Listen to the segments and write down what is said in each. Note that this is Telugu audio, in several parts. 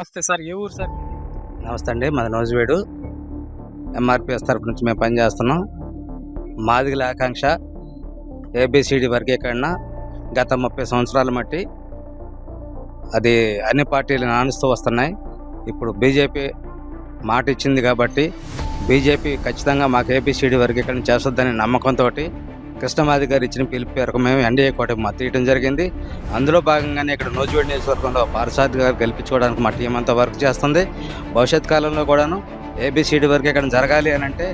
నమస్తే సార్ ఏ ఊరు సార్? నమస్తే అండి మాది నోజువేడు. ఎంఆర్పిఎస్ తరపు నుంచి మేము పనిచేస్తున్నాం. మాదిగల ఆకాంక్ష ఏబిసిడి వర్గీకరణ గత ముప్పై సంవత్సరాల మట్టి. అది అన్ని పార్టీలు నానుస్తూ వస్తున్నాయి. ఇప్పుడు బీజేపీ మాట ఇచ్చింది కాబట్టి బీజేపీ ఖచ్చితంగా మాకు ఏబిసిడి వర్గీకరణ చేస్తుందని నమ్మకంతో కృష్ణమాది గారు ఇచ్చిన పిలుపు మేరకు మేము ఎన్డీఏ కోట మద్దతు ఇవ్వడం జరిగింది. అందులో భాగంగానే ఇక్కడ నోజువేడి నియోజకవర్గంలో పారసాద్ గారు గెలిపించుకోవడానికి మా టీం అంతా వర్క్ చేస్తుంది. భవిష్యత్ కాలంలో కూడాను ఏబిసిడి వరకు ఇక్కడ జరగాలి అని అంటే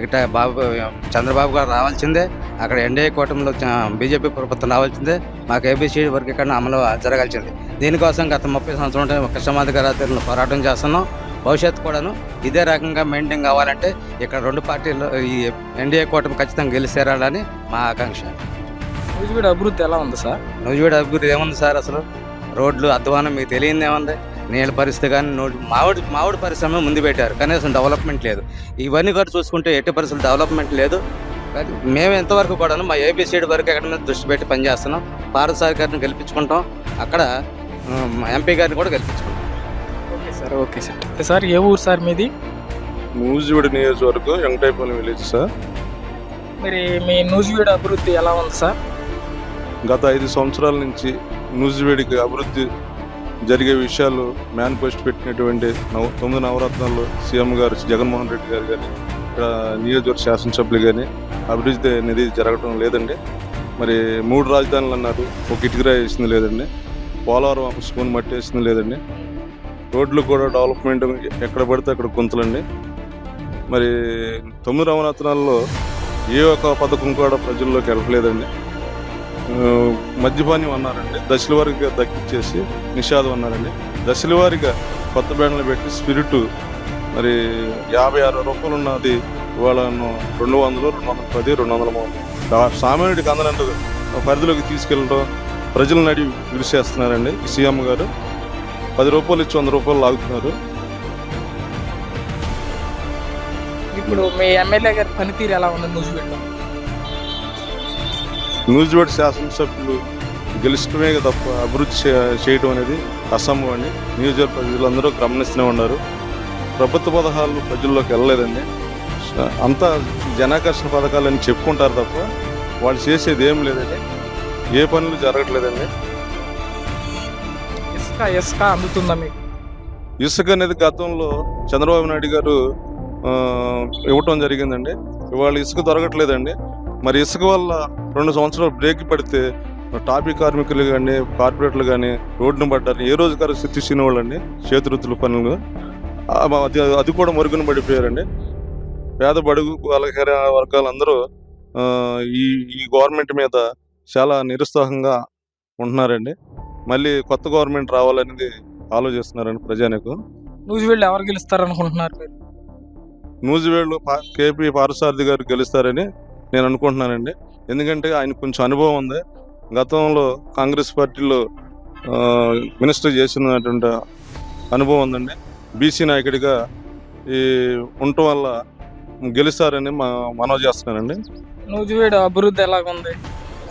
ఇక్కడ బాబు చంద్రబాబు గారు రావాల్సిందే. అక్కడ ఎన్డీఏ కూటమిలో బీజేపీ ప్రభుత్వం రావాల్సిందే. మాకు ఏబిసిడి వరకు ఇక్కడ అమలు జరగాల్సింది. దీనికోసం గత ముప్పై సంవత్సరం కృష్ణమాధ గారి పోరాటం చేస్తున్నాం. భవిష్యత్తు కూడాను ఇదే రకంగా మెయింటైన్ కావాలంటే ఇక్కడ రెండు పార్టీలు ఈ ఎన్డీఏ కూటమి ఖచ్చితంగా గెలిచేరాలని మా ఆకాంక్ష. నూజివీడు అభివృద్ధి ఎలా ఉంది సార్? నూజివీడు అభివృద్ధి ఏముంది సార్ అసలు? రోడ్లు అధ్వానం మీకు తెలియదు ఏముంది? నీళ్ళ పరిస్థితి కానీ నోటి మామిడి మామిడి పరిశ్రమ ముందు పెట్టారు. కనీసం డెవలప్మెంట్ లేదు. ఇవన్నీ కూడా చూసుకుంటే ఎట్టి పరిస్థితులు డెవలప్మెంట్ లేదు. కానీ మేము ఎంతవరకు కూడా మా ఏబిసిడి వరకు ఎక్కడ మీద దృష్టి పెట్టి పనిచేస్తున్నాం. పారసారి గారిని గెలిపించుకుంటాం. అక్కడ ఎంపీ గారిని కూడా గెలిపించుకుంటాం. Sir okay sir. సార్ ఏ ఊరు సార్ మీది? మూజివిడి నియోజకవర్గం వెంకటాయపల్లి విలేజ్ సార్. మరి మీ నూజివీడు అభివృద్ధి ఎలా ఉంది సార్? గత ఐదు సంవత్సరాల నుంచి నూజివేడికి అభివృద్ధి జరిగే విషయాలు మేనిఫెస్టో పెట్టినటువంటి నవ తొమ్మిది నవరత్నాల్లో సీఎం గారు జగన్మోహన్ రెడ్డి గారు కానీ ఇక్కడ నియోజకవర్గ శాసనసభ్యులు కానీ అభివృద్ధి అనేది జరగటం లేదండి. మరి మూడు రాజధానులు అన్నారు ఒక ఇటుకరా వేసింది లేదండి. పోలవరం ఒక స్పూన్ మట్టి వేసింది లేదండి. రోడ్లు కూడా డెవలప్మెంట్ ఎక్కడ పడితే అక్కడ గుంతలండి. మరి తొమ్మిది నవరత్నాల్లో ఏ ఒక్క పథకం కూడా ప్రజల్లోకి వెళ్ళలేదండి ఆ, మద్యపానం అన్నారండి. దశల వారిగా దక్కిచ్చేసి నిషాదం అన్నారండి. దశల వారిగా కొత్త బ్యాండ్లు పెట్టి స్పిరిట్ మరి యాభై ఆరు రూపాయలు ఉన్నది ఇవాళ రెండు వందలు రెండు వందల పది రెండు వందల మూడు. సామాన్యుడికి అందరంటూ పరిధిలోకి తీసుకెళ్ళడం ప్రజలను నడి విడిచేస్తున్నారండి సీఎం గారు పది రూపాయలు ఇచ్చి వంద రూపాయలు లాగుతున్నారు. ఇప్పుడు మీ ఎమ్మెల్యే గారి పనితీరు ఎలా ఉంది నూజివీడులో న్యూజివేడ్ శాసనసభ్యులు గెలుచడమే తప్ప అభివృద్ధి చేయడం అనేది అసంభవం అండి. నియోజకవర్గ ప్రజలందరూ గమనిస్తూనే ఉన్నారు. ప్రభుత్వ పథకాలు ప్రజల్లోకి వెళ్ళలేదండి. అంతా జనాకర్షణ పథకాలని చెప్పుకుంటారు తప్ప వాళ్ళు చేసేది ఏం లేదండి. ఏ పనులు జరగట్లేదండి. ఇసుక ఇసుక అందుతుందా మీకు ఇసుక అనేది గతంలో చంద్రబాబు నాయుడు గారు ఇవ్వటం జరిగిందండి. ఇవాళ ఇసుక దొరకట్లేదండి. మరి ఇసుక వల్ల రెండు సంవత్సరాలు బ్రేక్ పడితే టాపీ కార్మికులు కానీ కార్పొరేట్లు కానీ రోడ్డును పడ్డారు. ఏ రోజు గారు స్థితి వాళ్ళండి చేతివృత్తుల పనులు. అది అది కూడా మరుగున పడిపోయారండి. పేద బడుగు వాళ్ళ వర్గాలందరూ అందరూ ఈ ఈ గవర్నమెంట్ మీద చాలా నిరుత్సాహంగా ఉంటున్నారండి. మళ్ళీ కొత్త గవర్నమెంట్ రావాలనేది ఆలోచిస్తున్నారండి ప్రజానికి. నూజివీడులో ఎవరు గెలుస్తారు అనుకుంటున్నారు మీరు పా- కేపీ పారసారథి గారు గెలుస్తారని నేను అనుకుంటున్నానండి. ఎందుకంటే ఆయన కొంచెం అనుభవం ఉంది. గతంలో కాంగ్రెస్ పార్టీలో మినిస్టర్ చేసినటువంటి అనుభవం ఉందండి. బీసీ నాయకుడిగా ఈ ఉండటం వల్ల గెలుస్తారని మా మనవి చేస్తున్నానండి. నూజివీడు అభివృద్ధి ఎలాగ ఉంది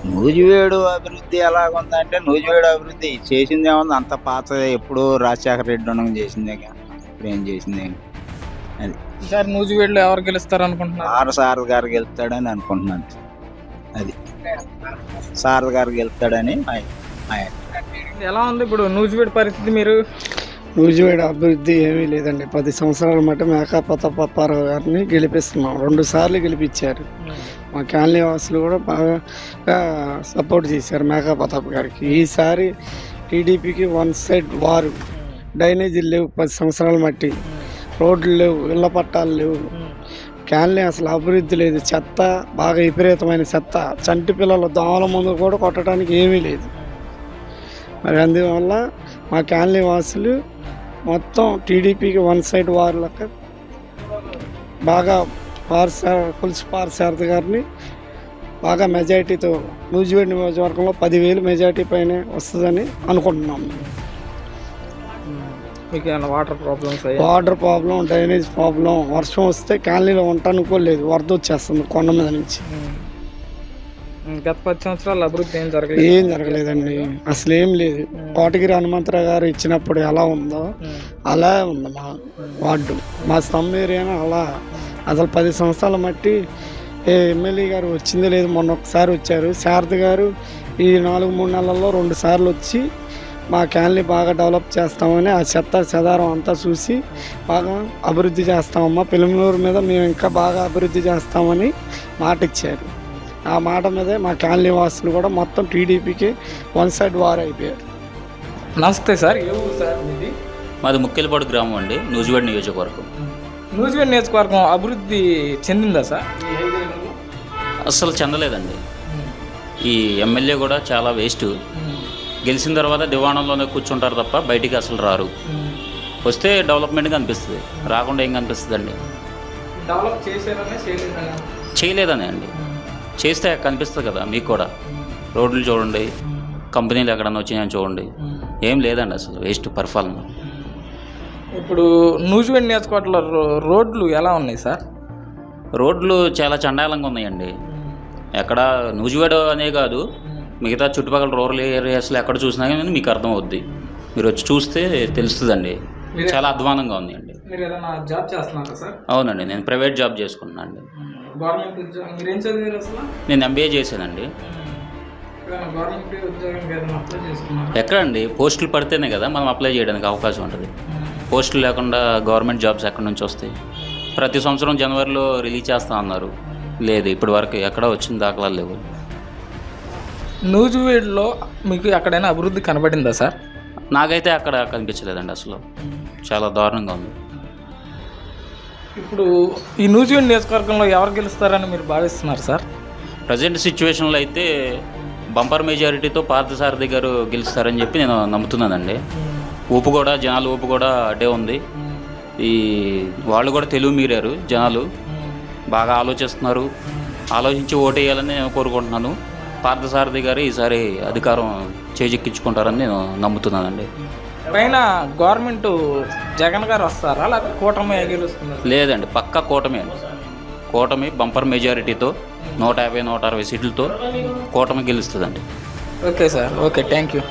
నూజివేడు అభివృద్ధి ఎలాగుందంటే నూజివేడు అభివృద్ధి చేసింది ఏముంది అంత పాత ఎప్పుడు రాజశేఖర రెడ్డి ఉండగా చేసిందే కానీ ఇప్పుడు ఏం చేసిందే ఈసారి నూజివీడులో ఎవరు గెలుస్తారు అనుకుంటున్నారు ఆర్ సారథి గారు గెలుపుతాడని అనుకుంటున్నాను. అది. సారథి గారు మా ఎలా ఉంది ఇప్పుడు నూజివీడు పరిస్థితి మీరు? నూజివేడ అభివృద్ధి ఏమీ లేదండి. పది సంవత్సరాల మట్టి మేకా పప్పారావు గారిని గెలిపిస్తున్నాం. రెండు సార్లు గెలిపించారు. మా కాలనీ వాసులు కూడా బాగా సపోర్ట్ చేశారు మేకా ప్రతాప్ గారికి. ఈసారి టీడీపీకి వన్ సైడ్ వారు. డ్రైనేజీలు లేవు పది సంవత్సరాల మట్టి. రోడ్లు లేవు ఇళ్ళ పట్టాలు లేవు. కాలనీ అసలు అభివృద్ధి లేదు. చెత్త బాగా విపరీతమైన చెత్త. చంటి పిల్లల దోమల ముందు కూడా కొట్టడానికి ఏమీ లేదు. మరి అందువల్ల మా క్యాన్లీ వాసులు మొత్తం టీడీపీకి వన్ సైడ్ వారులక బాగా పార్సా పులుసు పార్సారథి గారిని బాగా మెజారిటీతో నూజివేడ్ నియోజకవర్గంలో పదివేలు మెజారిటీ పైన వస్తుందని అనుకుంటున్నాం. మీకు ఏమైనా water problems water problem drainage problem వర్షం వస్తే కాలనీలో ఉండటానికి కూడా లేదు వరద వచ్చేస్తుంది కొండ మీద నుంచి. గత పది సంవత్సరాలు అభివృద్ధి ఏం జరగలేదు? ఏం జరగలేదండి. అసలు ఏం లేదు కోటగిరి హనుమంతరావు గారు ఇచ్చినప్పుడు ఎలా ఉందో అలా ఉంది మా వార్డు. మా స్తంభ ఏరియాను అలా అసలు పది సంవత్సరాల మట్టి ఏ ఎమ్మెల్యే గారు వచ్చింది లేదు. మొన్న ఒకసారి వచ్చారు. శారద గారు ఈ నాలుగు మూడు నెలల్లో రెండు సార్లు వచ్చి మా క్యాన్ని బాగా డెవలప్ చేస్తామని ఆ చెత్త చెదారం అంతా చూసి బాగా అభివృద్ధి చేస్తామమ్మా. పిల్లమూరు మీద మేము ఇంకా బాగా అభివృద్ధి చేస్తామని మాట ఇచ్చారు ఆ మాట మీదే మా క్యాన్లీ వాసులు కూడా మొత్తం టీడీపీకి వన్ సైడ్ వార్ అయిపోయారు. నమస్తే సార్. ఏ ఊరు సార్ మీది? మాది ముక్కెలపాడు గ్రామం అండి. నూజివేడ్ నియోజకవర్గం. న్యూజివెంట్ నియోజకవర్గం అభివృద్ధి చెందిందా సార్? అస్సలు చెందలేదండి. ఈ ఎమ్మెల్యే కూడా చాలా వేస్ట్. గెలిచిన తర్వాత దివాణంలోనే కూర్చుంటారు తప్ప బయటికి అసలు రారు. వస్తే డెవలప్మెంట్ కనిపిస్తుంది రాకుండా ఏం కనిపిస్తుందండి. డెవలప్ చేశారనే చేయలేదనే చేయలేదని అండి. చేస్తే కనిపిస్తుంది కదా మీకు కూడా. రోడ్లు చూడండి. కంపెనీలు ఎక్కడన్నా వచ్చినాయని చూడండి. ఏం లేదండి అసలు వేస్ట్ పరిపాలన. ఇప్పుడు న్యూజివెంట్ నియోజకవర్గంలో రోడ్లు ఎలా ఉన్నాయి సార్? రోడ్లు చాలా చండాలంగా ఉన్నాయండి. ఎక్కడ నూజివేడ్ అనే కాదు మిగతా చుట్టుపక్కల రూరల్ ఏరియాస్లో ఎక్కడ చూసినా కానీ మీకు అర్థమవుద్ది. మీరు వచ్చి చూస్తే తెలుస్తుందండి. చాలా అధ్వానంగా మీరు ఏదైనా జాబ్ చేస్తున్నారా సార్? అవునండి నేను ప్రైవేట్ జాబ్ చేసుకున్నాను అండి నేను ఎంబీఏ చేశానండి. ఎక్కడండి? పోస్టులు పడితేనే కదా మనం అప్లై చేయడానికి అవకాశం ఉంటుంది. పోస్టులు లేకుండా గవర్నమెంట్ జాబ్స్ ఎక్కడి నుంచి వస్తాయి? ప్రతి సంవత్సరం జనవరిలో రిలీజ్ చేస్తా అన్నారు. లేదు ఇప్పటి వరకు ఎక్కడ వచ్చిన దాఖలాలు లేవు. నూజివీడ్లో మీకు ఎక్కడైనా అభివృద్ధి కనబడిందా సార్? నాకైతే అక్కడ కనిపించలేదండి అసలు. చాలా దారుణంగా ఉంది. ఇప్పుడు ఈ నూజివీడ్ నియోజకవర్గంలో ఎవరు గెలుస్తారని మీరు భావిస్తున్నారు సార్? ప్రజెంట్ సిచ్యువేషన్లో అయితే బంపర్ మెజారిటీతో పార్థసారథి గారు గెలుస్తారని చెప్పి నేను నమ్ముతున్నానండి. ఊపు కూడా జనాలు ఊపు కూడా అటే ఉంది. ఈ వాళ్ళు కూడా తెలుగు మీరారు జనాలు. బాగా ఆలోచిస్తున్నారు. ఆలోచించి ఓటేయాలని నేను కోరుకుంటున్నాను. పార్థసారథి గారు ఈసారి అధికారం చేజెక్కించుకుంటారని నేను నమ్ముతున్నానండి. పైన గవర్నమెంట్ జగన్ గారు వస్తారా? లేకపోతే కూటమి లేదండి పక్కా కూటమి అండి. కూటమి బంపర్ మెజారిటీతో నూట యాభై నూట అరవై సీట్లతో కూటమి గెలుస్తుందండి. Okay sir okay thank you.